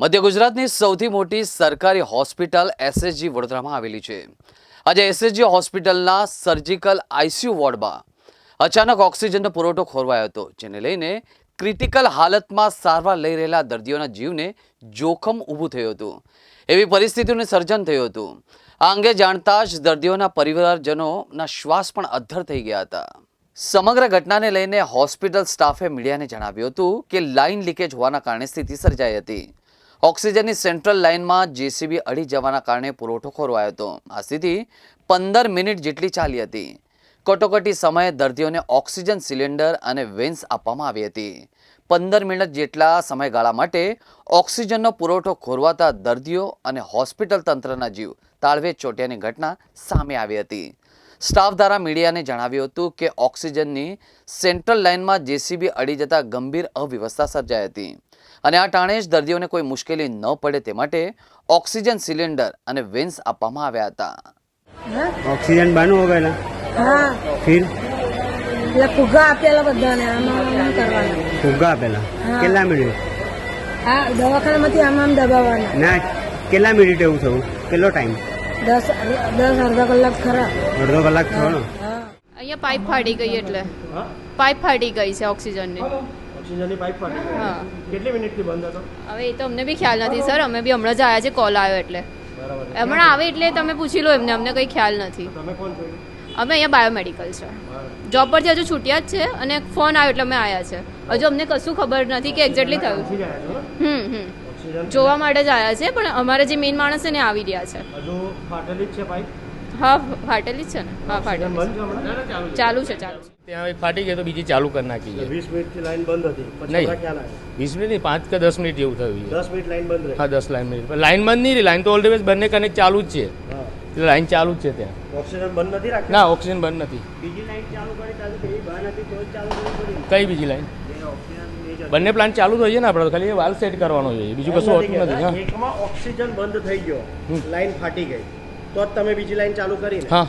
મધ્ય ગુજરાતની સૌથી મોટી સરકારી હોસ્પિટલ એસએસજી વડોદરામાં આવેલી છે. આજે એસએસજી હોસ્પિટલના સર્જિકલ આઈસીયુ વોર્ડમાં અચાનક ઓક્સિજનનો પુરવઠો ખોરવાયો હતો, જેને લઈને ક્રિટિકલ હાલતમાં સારવાર લઈ રહેલા દર્દીઓના જીવને જોખમ ઊભું થયું હતું. એવી પરિસ્થિતિનું સર્જન થયું હતું. આ અંગે જાણતા જ દર્દીઓના પરિવારજનોના શ્વાસ પણ અદ્ધર થઈ ગયા હતા. સમગ્ર ઘટનાને લઈને હોસ્પિટલ સ્ટાફે મીડિયાને જણાવ્યું હતું કે લાઇન લીકેજ હોવાના કારણે સ્થિતિ સર્જાઈ હતી. ઓક્સિજનની સેન્ટ્રલ લાઇનમાં જેસીબી અડી જવાના કારણે પુરવઠો ખોરવાયો હતો. આ સ્થિતિ પંદર મિનિટ જેટલી ચાલી હતી. કટોકટી સમયે દર્દીઓને ઓક્સિજન સિલિન્ડર અને વેન્સ આપવામાં આવી હતી. પંદર મિનિટ જેટલા સમયગાળા માટે ઓક્સિજનનો પુરવઠો ખોરવાતા દર્દીઓ અને હોસ્પિટલ તંત્રના જીવ તાળવે ચોટ્યાની ઘટના સામે આવી હતી. સ્ટાફ દ્વારા મીડિયાને જણાવ્યું હતું કે ઓક્સિજનની સેન્ટ્રલ લાઇનમાં જેસીબી અડી જતા ગંભીર અવ્યવસ્થા સર્જાઈ હતી. અને આ ટાણે જ દર્દીઓને કોઈ મુશ્કેલી ન પડે તે માટે ઓક્સિજન સિલિન્ડર અને વેન્સ આપવામાં આવ્યા હતા. ઓક્સિજન બાનું હોગા ફુગ્ગા આપેલા બધાને આમાં કરવાના. ફુગ્ગા આપેલા? કેટલા મિનિટ હા દવાખાનામાંથી આમાં દબાવવાના. ના કેટલા મિનિટ એવું થયું કેટલો ટાઈમ? દસ દસ અડધો કલાક ખરા. અડધો કલાક અહીંયા પાઇપ ફાટી ગઈ એટલે. પાઇપ ફાટી ગઈ છે ઓક્સિજનની. ઓક્સિજનની પાઇપ ફાટી ગઈ. હા. કેટલી મિનિટથી બંધ હતો? હવે એ તો અમને બી ખ્યાલ નથી સર. અમે બી હમણાં જ આવ્યા છે કોલ આવ્યો એટલે. બરાબર. હમણાં આવે એટલે તમે પૂછી લો એમને અમને કંઈ ખ્યાલ નથી. તમે કોણ છો? અમે અહીંયા બાયોમેડિકલ છે જોબ પરથી હજુ છૂટ્યા જ છે અને ફોન આવ્યો એટલે અમે આવ્યા છે. હજુ અમને કશું ખબર નથી કે એક્ઝેક્ટલી થયું. હમ હમ. જોવા માટે જ આવ્યા છે પણ અમારા જે મેઇન માણસ છે ને આવી રહ્યા છે. હજુ ફાટેલી જ છે પાઇપ હા ફાટેલી જ છે ને. હા ફાટેલી બંધ. ચાલુ છે. ચાલુ છે ત્યાં એક ફાટી ગઈ તો બીજી ચાલુ કરી નાખી છે. વીસ મિનિટથી લાઈન બંધ હતી. નહીં. વીસ મિનિટ નહીં પાંચ કે દસ મિનિટ જેવું થયું દસ મિનિટ લાઈન બંધ હા દસ લાઈન મિનિટ લાઈન બંધ નહીં રહી લાઈન તો ઓલરેડી બંને કનેક્ટ ચાલુ જ છે. એટલે લાઈન ચાલુ જ છે ત્યાં. ઓક્સિજન બંધ નથી રાખ્યું? ના ઓક્સિજન બંધ નથી. બીજી લાઈન ચાલુ કરી ચાલુ કરી બહાર નથી તો ચાલુ કરી કઈ બીજી લાઈન બંને પ્લાન્ટ ચાલુ થઈ જાય છે ને આપણે ખાલી વાલ સેટ કરવાનો જોઈએ બીજું કશું હોતું નથી હા એકમાં ઓક્સિજન બંધ થઈ ગયો લાઈન ફાટી ગઈ. તો જ તમે બીજી લાઈન ચાલુ કરી હા.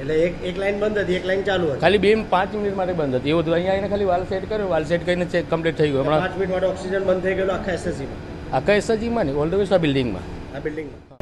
એટલે એક એક લાઈન બંધ હતી એક લાઈન ચાલુ હતી. ખાલી બે પાંચ મિનિટ માટે બંધ હતી. એવું હતું અહીંયા આવીને ખાલી વાલ સેટ કર્યો વાલ સેટ કરીને ચેક કમ્પ્લીટ થઈ ગયું. હમણાં પાંચ મિનિટ માટે ઓક્સિજન બંધ થઈ ગયો આખા એસએસજીમાં આખા એસએજીમાં ને વેસ્ટ આ બિલ્ડિંગમાં આ બિલ્ડિંગમાં